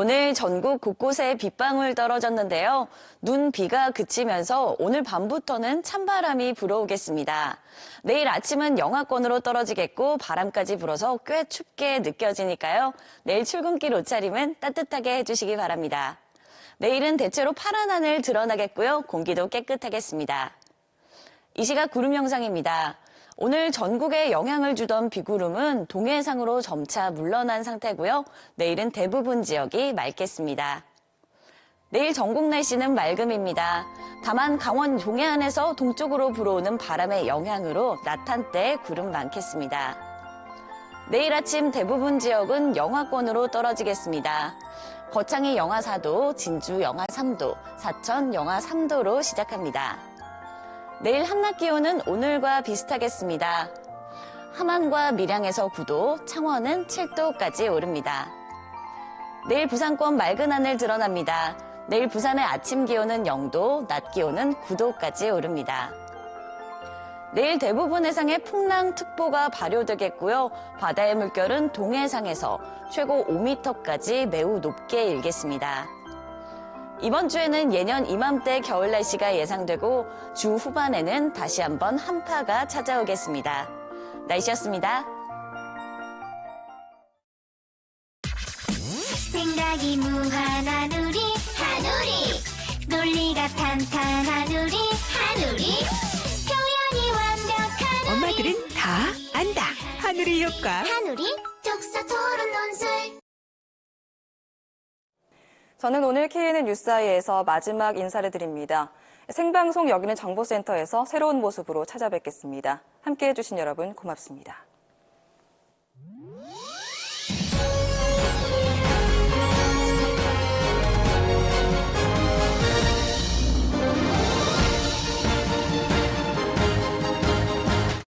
오늘 전국 곳곳에 빗방울 떨어졌는데요. 눈, 비가 그치면서 오늘 밤부터는 찬바람이 불어오겠습니다. 내일 아침은 영하권으로 떨어지겠고 바람까지 불어서 꽤 춥게 느껴지니까요. 내일 출근길 옷차림은 따뜻하게 해주시기 바랍니다. 내일은 대체로 파란 하늘 드러나겠고요. 공기도 깨끗하겠습니다. 이 시각 구름 영상입니다. 오늘 전국에 영향을 주던 비구름은 동해상으로 점차 물러난 상태고요. 내일은 대부분 지역이 맑겠습니다. 내일 전국 날씨는 맑음입니다. 다만 강원 동해안에서 동쪽으로 불어오는 바람의 영향으로 낮 한때 구름 많겠습니다. 내일 아침 대부분 지역은 영하권으로 떨어지겠습니다. 거창이 영하 4도, 진주 영하 3도, 사천 영하 3도로 시작합니다. 내일 한낮 기온은 오늘과 비슷하겠습니다. 함안과 밀양에서 9도, 창원은 7도까지 오릅니다. 내일 부산권 맑은 하늘 드러납니다. 내일 부산의 아침 기온은 0도, 낮 기온은 9도까지 오릅니다. 내일 대부분 해상에 풍랑특보가 발효되겠고요. 바다의 물결은 동해상에서 최고 5m까지 매우 높게 일겠습니다. 이번 주에는 예년 이맘때 겨울 날씨가 예상되고 주 후반에는 다시 한번 한파가 찾아오겠습니다. 날씨였습니다. 생각이 무한한 우리 한우리 논리가 탄탄한 우리 한우리 표현이 완벽한 엄마들은 다 안다. 하늘의 효과. 한우리 독서 토론 논술 저는 오늘 KNN 뉴스아이에서 마지막 인사를 드립니다. 생방송 여기는 정보센터에서 새로운 모습으로 찾아뵙겠습니다. 함께 해 주신 여러분 고맙습니다.